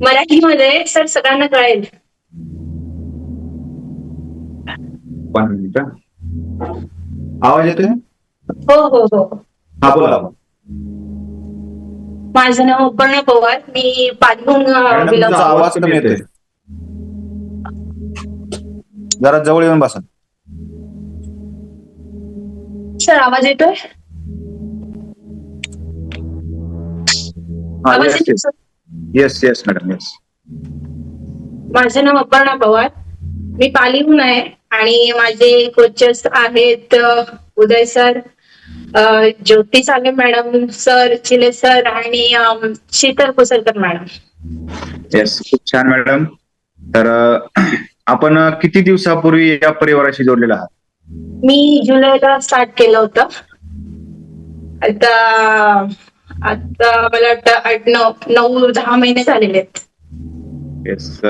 मराठीमध्ये सर सगळ्यांना कळेल. आवाज येतोय? हो हो हो. हा बोला माझं नाव अपर्णा पवार. मी पालघून मॅडम बिलॉंग तुमचा आवाज कमी येतोय. जरा जवळ येऊन बसा. सर आवाज येतोय? आवाज येतोय sir? Yes yes madam yes माझं नाव अपर्णा पवार. मी पालीहून आहे आणि माझे कोचेस आहेत उदय सर ज्योती साले मॅडम सर चिले सर आणि शीतल कुसलकर मॅडम. येस खूप छान मॅडम. तर आपण किती दिवसापूर्वी या परिवाराशी जोडलेला आहात? मी जुलैला स्टार्ट केलं होतं. आता आता मला वाटतं आठ नऊ नऊ दहा महिने झालेले आहेत. येस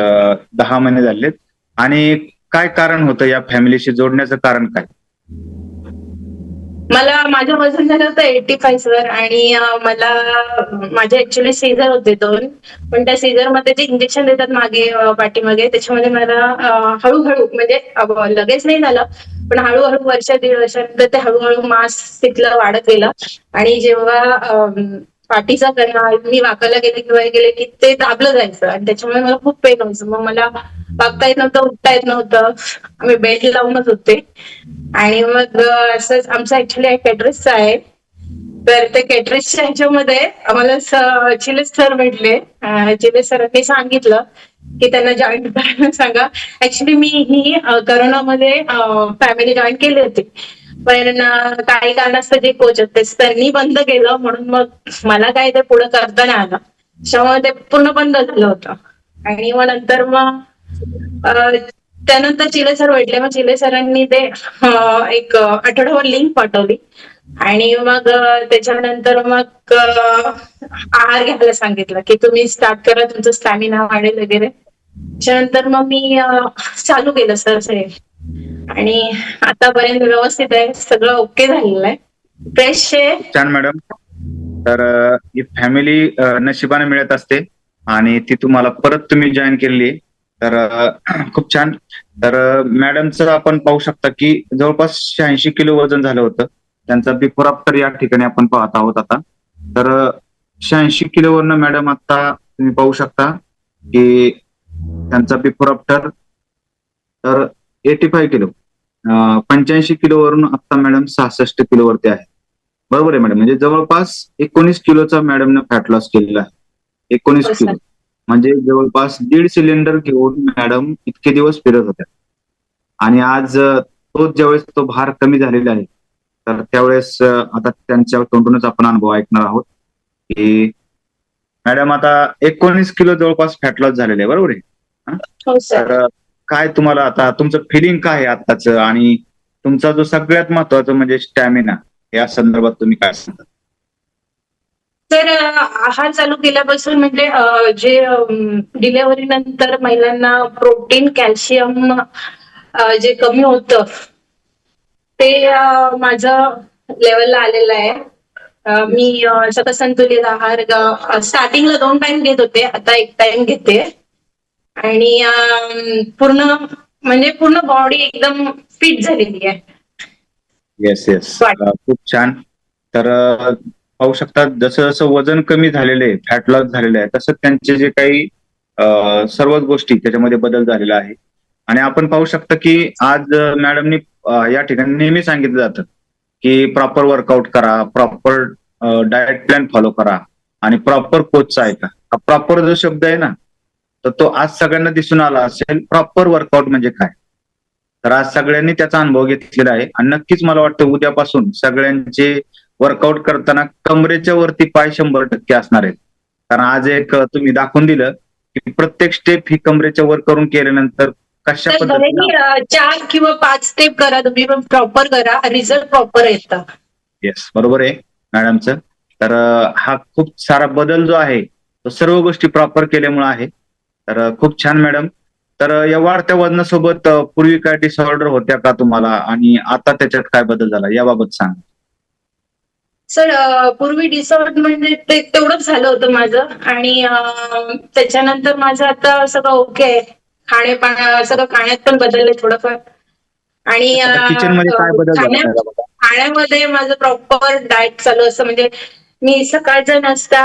दहा महिने झालेत. आणि काय कारण होतं या फॅमिलीशी जोडण्याचं कारण काय? मला माझं वजन झालं होतं एटी फाय सर आणि मला माझे ऍक्च्युली सीझर होते दोन. पण त्या सीझरमध्ये जे इंजेक्शन देतात मागे पाठीमागे त्याच्यामध्ये मला हळूहळू म्हणजे लगेच नाही झालं. पण हळूहळू वर्ष दीड वर्षानंतर ते हळूहळू मास तिथलं वाढत गेलं. आणि जेव्हा पाठीचा कणा मी वाकायला गेले किंवा गेले की ते दाबलं जायचं आणि त्याच्यामुळे मला खूप पेन व्हायचं. मग मला वागता येत नव्हतं उठता येत नव्हतं. आम्ही बेल्ट लावूनच होते. आणि मग असं असंच आमचं ऍक्च्युली एक कॅटरेसचं आहे. तर त्या कॅटरेसच्या ह्याच्यामध्ये आम्हाला स- चिले सर भेटले. अं, चिले सरांनी सांगितलं की त्यांना जॉईन करायला सांगा. ऍक्च्युली मी ही करोनामध्ये फॅमिली जॉईन केली होती. पण काही कारणास्तव जे कोच होते त्यांनी बंद केलं. म्हणून मग मला काय ते पुढे करता नाही आलं. त्याच्यामुळे ते पूर्ण बंद झालं होतं. आणि मग नंतर मग त्यानंतर चिले सर भेटले. मग चिले सरांनी ते एक आठवड्यावर लिंक पाठवली. आणि मग त्याच्यानंतर मग आहार घ्यायला सांगितलं की तुम्ही स्टार्ट करा. तुमचं स्टॅमिना वाढेल वगैरे. त्याच्यानंतर मग मी चालू केलं सर सगळे आणि आतापर्यंत व्यवस्थित आहे. सगळं ओके झालेलं आहे. फ्रेश आहे. छान मॅडम तर ही फॅमिली नशिबाने मिळत असते आणि ती तुम्हाला परत तुम्ही जॉईन केलेली तर खूप छान. तर मॅडमचं आपण पाहू शकता की जवळपास शहाऐंशी किलो वजन झालं होतं. त्यांचा बिफोर आफ्टर या ठिकाणी आपण पाहत आहोत आता. तर शहाऐंशी किलोवरनं मॅडम आता तुम्ही पाहू शकता की त्यांचा बिफोर आफ्टर तर एटी फाय किलो पंच्याऐंशी किलोवरून आता मॅडम सहासष्ट किलोवरती आहे. बरोबर आहे मॅडम म्हणजे जवळपास एकोणीस किलोचा मॅडमने फॅट लॉस केलेला आहे. एकोणीस. किलो. म्हणजे जवळपास दीड सिलेंडर घेऊन मॅडम इतके दिवस फिरत होत्या. आणि आज तोच ज्यावेळेस तो भार कमी झालेला आहे तर त्यावेळेस आता त्यांच्या तोंडूनच आपण अनुभव ऐकणार आहोत की मॅडम आता एकोणीस किलो जवळपास फॅट लॉस झालेला आहे. बरोबर आहे? हो? तर काय तुम्हाला आता तुमचं फिलिंग काय आहे आताच आणि तुमचा जो सगळ्यात महत्त्वाचा म्हणजे स्टॅमिना या संदर्भात तुम्ही काय सांगता? तर आहार चालू केल्यापासून म्हणजे जे डिलेव्हरी नंतर महिलांना प्रोटीन कॅल्शियम जे कमी होतं ते माझं लेवलला आलेलं आहे. मी सतत संतुलित आहार स्टार्टिंगला दोन टाइम घेत होते आता एक टाइम घेते. आणि पूर्ण म्हणजे पूर्ण बॉडी एकदम फिट झालेली आहे. येस येस खूप छान. तर पाहू शकता जसं जसं वजन कमी झालेलं आहे फॅट लॉस झालेलं आहे तसं त्यांचे जे काही सर्वच गोष्टी त्याच्यामध्ये बदल झालेला आहे. आणि आपण पाहू शकता की आज मॅडमनी या ठिकाणी नेहमी सांगितलं जातं की प्रॉपर वर्कआउट करा प्रॉपर डाएट प्लॅन फॉलो करा आणि प्रॉपर कोचचा ऐका प्रॉपर जो शब्द आहे ना तर तो आज सगळ्यांना दिसून आला असेल प्रॉपर वर्कआउट म्हणजे काय? तर आज सगळ्यांनी त्याचा अनुभव घेतलेला आहे आणि नक्कीच मला वाटतं उद्यापासून सगळ्यांचे वर्कआउट करताना कमरेच्या वरती पाय शंभर टक्के असणार आहेत. कारण आज एक तुम्ही दाखवून दिलं की प्रत्येक स्टेप ही कमरेच्या वर करून केल्यानंतर कशा पद्धतीने चार किंवा पाच स्टेप करा तुम्ही पण प्रॉपर करा रिझल्ट प्रॉपर येतं. येस बरोबर आहे मॅडमचं तर हा खूप सारा बदल जो आहे तो सर्व गोष्टी प्रॉपर केल्यामुळे आहे. तर खूप छान मॅडम. तर या वाढत्या वजनासोबत पूर्वी काय डिसऑर्डर होत्या का तुम्हाला? आणि आता त्याच्यात काय बदल झाला? याबाबत सांगा. सर पूर्वी डिसऑर्ड म्हणजे ते तेवढंच झालं होतं माझं. आणि त्याच्यानंतर माझं आता सगळं ओके आहे. खाणेपाण्या सगळं खाण्यात पण बदललंय थोडंफार. आणि. खाण्यामध्ये माझं प्रॉपर डाएट चालू असतं. म्हणजे मी सकाळचा नाश्ता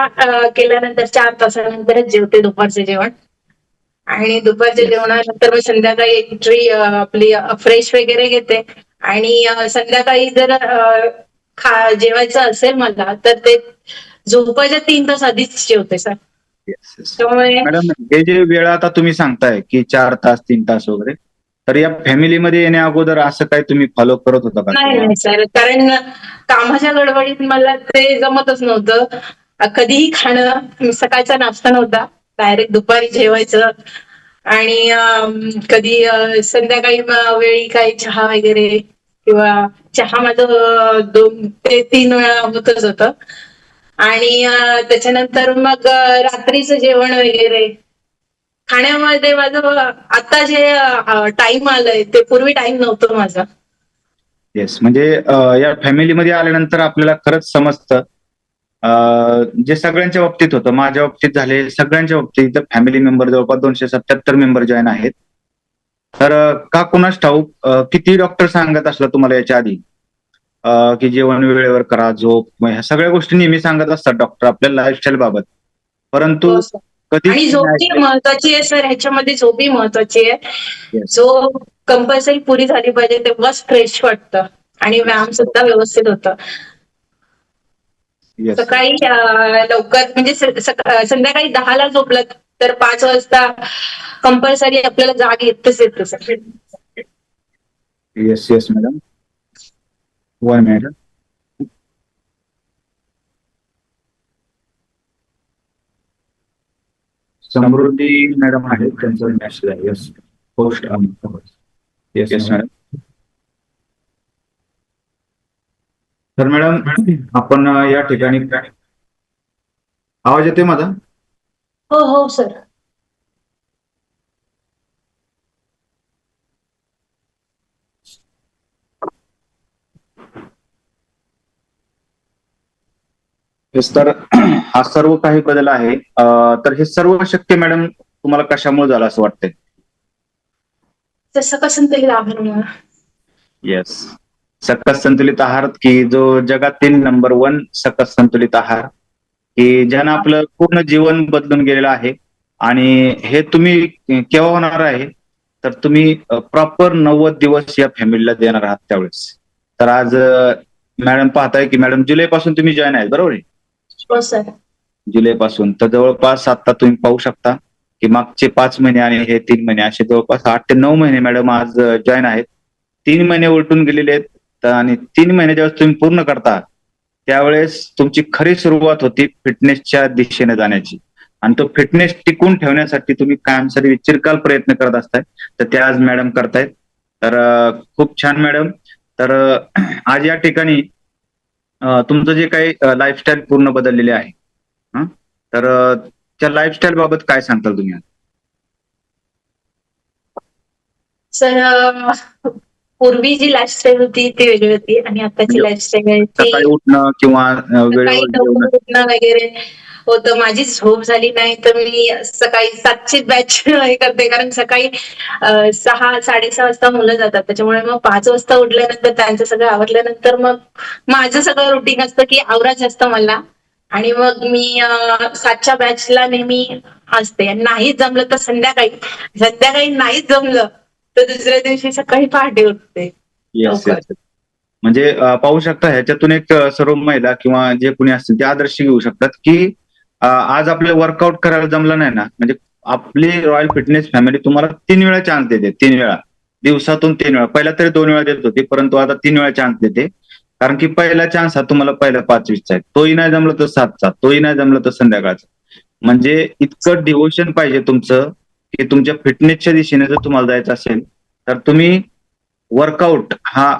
केल्यानंतर चार तासानंतरच जेवते दुपारचं जेवण. आणि दुपारच्या जेवणानंतर मग संध्याकाळी एक ट्री आपली फ्रेश वगैरे घेते. आणि संध्याकाळी जर खा जेवायचं असेल मला तर ते झोपायच्या तीन तास आधीच जेवते सर. त्यामुळे मॅडम हे जे वेळ आता तुम्ही सांगताय की चार तास तीन तास वगैरे तर या फॅमिलीमध्ये येण्या अगोदर असं काही तुम्ही फॉलो करत होता का? नाही सर. कारण कामाच्या गडबडीत मला ते जमतच नव्हतं. कधीही खाणं सकाळचा नाश्ता नव्हता. डायरेक्ट दुपारी जेवायचं. आणि कधी संध्याकाळी वेळी काही चहा वगैरे किंवा चहा माझं दोन ते तीन वेळा होतच होतं. आणि त्याच्यानंतर मग रात्रीचं जेवण वगैरे. खाण्यामध्ये माझं आता जे टाइम आलंय ते पूर्वी टाइम नव्हतं माझा. येस म्हणजे या फॅमिलीमध्ये आल्यानंतर आपल्याला खरंच समजतं जे सगळ्यांच्या बाबतीत होतं माझ्या बाबतीत झाले सगळ्यांच्या बाबतीत फॅमिली मेंबर जवळपास दोनशे सत्याहत्तर मेंबर जॉईन आहेत. तर का कुणाच ठाऊक किती डॉक्टर सांगत असला तुम्हाला याच्या आधी? की जेवण वेळेवर करा झोप ह्या सगळ्या गोष्टी नेहमी सांगत असतात डॉक्टर आपल्या लाईफस्टाईल बाबत. परंतु हो. कधी आणि झोप ही महत्वाची आहे सर ह्याच्यामध्ये झोप ही महत्वाची आहे. झोप कंपल्सरी पुरी झाली पाहिजे तेव्हाच फ्रेश वाटतं. आणि व्यायाम सुद्धा व्यवस्थित होतं. Yes. सकाळी लवकर म्हणजे संध्याकाळी दहाला झोपलं तर पाच वाजता कंपल्सरी आपल्याला जाग येतच येतं sir. Yes yes madam one minute Samruddhi madam आहेत त्यांचा मेसेज आहे yes post yes yes madam तर मॅडम आपण या ठिकाणी आवाज येतोय माझा? हो हो सर. तर हा सर्व काही बदल आहे. अं, तर हे सर्व शक्य मॅडम तुम्हाला कशामुळे झालं असं वाटतंय? तसं कसं तरी येस सकस संतुलित आहार की जो जगातील नंबर वन सकस संतुलित आहार की ज्यानं आपलं पूर्ण जीवन बदलून गेलेलं आहे. आणि हे तुम्ही केव्हा होणार आहे? तर तुम्ही प्रॉपर नव्वद दिवस या फॅमिलीला देणार आहात त्यावेळेस. तर आज मॅडम पाहताय की मॅडम जुलै पासून तुम्ही जॉईन आहेत बरोबर आहे? हो सर जुलै पासून. तर जवळपास आता तुम्ही पाहू शकता की मागचे पाच महिने आणि हे तीन महिने असे जवळपास आठ ते नऊ महिने मॅडम आज जॉईन आहेत. तीन महिने उलटून गेलेले आहेत. तर आणि तीन महिने ज्यावेळेस तुम्ही पूर्ण करता त्यावेळेस तुमची खरी सुरुवात होती फिटनेसच्या दिशेने जाण्याची. आणि तो फिटनेस टिकून ठेवण्यासाठी तुम्ही कायमसाठी चिरकाल प्रयत्न करत असताय. तर ते आज मॅडम करतायत. तर खूप छान मॅडम तर आज या ठिकाणी तुमचं जे काही लाईफस्टाईल पूर्ण बदललेली आहे तर त्या लाईफस्टाईल बाबत काय सांगताल तुम्ही सर पूर्वी जी लाईफस्टाईल होती ती वेगळी होती. आणि आताची लाईफस्टाईल आहे ती उठणं किंवा उठणं वगैरे होतं. माझी झोप झाली नाही तर मी सकाळी सातची बॅच हे करते. कारण सकाळी सहा साडेसहा वाजता मुलं जातात. त्याच्यामुळे मग पाच वाजता उठल्यानंतर त्यांचं सगळं आवरल्यानंतर मग माझं सगळं रुटीन असतं की आवरायचं असतं मला. आणि मग मी सातच्या बॅचला नेहमी असते नाही जमलं तर संध्याकाळी. संध्याकाळी नाहीच जमलं तर दुसऱ्या दिवशी सकाळी पहाटे उठते. येस लवकर. येस म्हणजे पाहू शकता ह्याच्यातून एक सर्व महिला किंवा जे कुणी असतील ते आदर्श घेऊ शकतात की आज आपल्याला वर्कआउट करायला जमलं नाही ना म्हणजे आपली रॉयल फिटनेस फॅमिली तुम्हाला तीन वेळा चान्स देते तीन वेळा. दिवसातून तीन वेळा. पहिला तरी दोन वेळा देत होती परंतु आता तीन वेळा चान्स देते. कारण की पहिला चान्स हा तुम्हाला पहिला पाच वीसचा आहे. तोही नाही जमलं तर सातचा तोही नाही जमलं तर संध्याकाळचा. म्हणजे इतकं डिवोशन पाहिजे तुमचं की तुमच्या फिटनेसच्या दिशेने जर तुम्हाला जायचं असेल तर तुम्ही वर्कआउट हा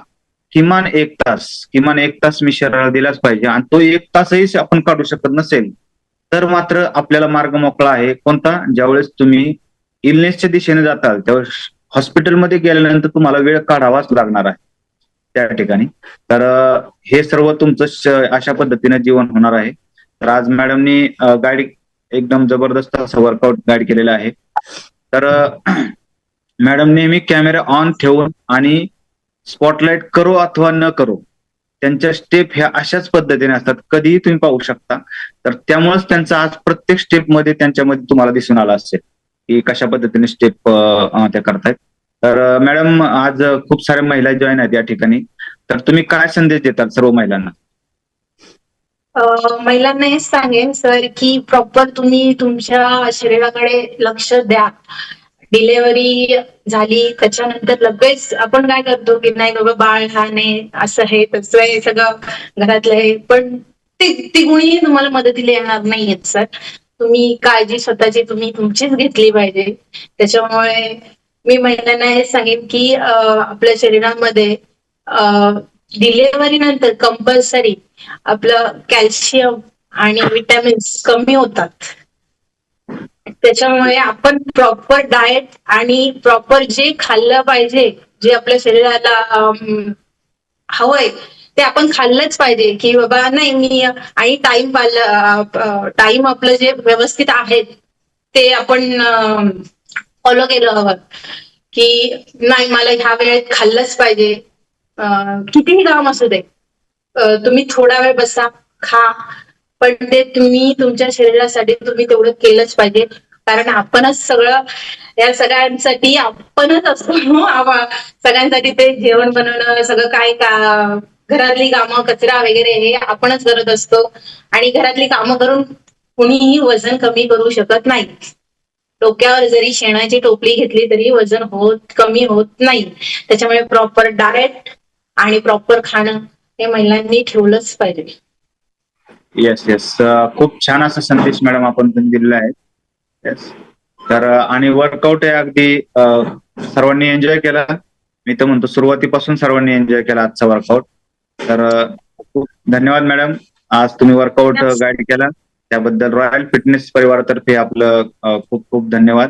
किमान एक तास किमान एक तास मी शरीराला दिलाच पाहिजे. आणि तो एक तासही आपण काढू शकत नसेल तर मात्र आपल्याला मार्ग मोकळा आहे. कोणता? ज्यावेळेस तुम्ही इलनेसच्या दिशेने जाताल त्यावेळेस हॉस्पिटलमध्ये गेल्यानंतर तुम्हाला वेळ काढावाच लागणार आहे. त्या ठिकाणी. तर हे सर्व तुमचं अशा पद्धतीने जीवन होणार आहे. तर आज मॅडमनी गाईड एकदम जबरदस्त असं वर्कआउट गाईड केलेलं आहे. तर मॅडम नेहमी कॅमेरा ऑन ठेवून आणि स्पॉटलाइट करो अथवा न करो त्यांच्या स्टेप ह्या अशाच पद्धतीने असतात. कधीही तुम्ही पाहू शकता. तर त्यामुळेच त्यांचा आज प्रत्येक स्टेपमध्ये त्यांच्यामध्ये तुम्हाला दिसून आला असेल की कशा पद्धतीने स्टेप त्या करतायत. तर मॅडम आज खूप साऱ्या महिला जॉईन आहेत या ठिकाणी. तर तुम्ही काय संदेश देतात सर्व महिलांना? महिलांना हेच सांगेन सर की प्रॉपर तुम्ही तुमच्या शरीराकडे लक्ष द्या. डिलेवरी झाली त्याच्यानंतर लगेच आपण काय करतो की नाही बाबा बाळ लहान आहे असं आहे तसं आहे सगळं घरातलं आहे पण ते ती गुणी तुम्हाला मदतीला येणार नाहीयेत सर. तुम्ही काळजी स्वतःची तुम्ही तुमचीच घेतली पाहिजे. त्याच्यामुळे मी महिलांना हे सांगेन की आपल्या शरीरामध्ये डिलेव्हरी नंतर कंपल्सरी आपलं कॅल्शियम आणि विटॅमिन्स कमी होतात. त्याच्यामुळे आपण प्रॉपर डाएट आणि प्रॉपर जे खाल्लं पाहिजे जे आपल्या शरीराला हवंय ते आपण खाल्लंच पाहिजे. की बाबा नाही मी आणि टाइम टाइम आपलं जे व्यवस्थित आहे ते आपण फॉलो केलं हवं. की नाही मला ह्या वेळेत खाल्लंच पाहिजे. कितीही काम असू दे तुम्ही थोडा वेळ बसा खा पण ते तुम्ही तुमच्या शरीरासाठी तुम्ही तेवढं केलंच पाहिजे. कारण आपणच सगळं या सगळ्यांसाठी आपणच असतो. आवा- सगळ्यांसाठी ते जेवण बनवणं सगळं काय का घरातली कामं कचरा वगैरे हे आपणच करत असतो. आणि घरातली कामं करून कुणीही वजन कमी करू शकत नाही. डोक्यावर जरी शेणाची टोपली घेतली तरी वजन होत कमी होत नाही. त्याच्यामुळे प्रॉपर डायरेक्ट आणि प्रॉपर खाणं हे महिलांनी ठेवलंच पाहिजे. येस येस खूप छान असा संदेश मॅडम आपण दिलेला आहे. येस तर आणि वर्कआउट आहे अगदी सर्वांनी एन्जॉय केला. मी तर म्हणतो सुरुवातीपासून सर्वांनी एन्जॉय केला आजचा वर्कआउट तर खूप धन्यवाद मॅडम. आज तुम्ही वर्कआउट. गाईड केला. त्याबद्दल रॉयल फिटनेस परिवारातर्फे आपलं खूप खूप धन्यवाद.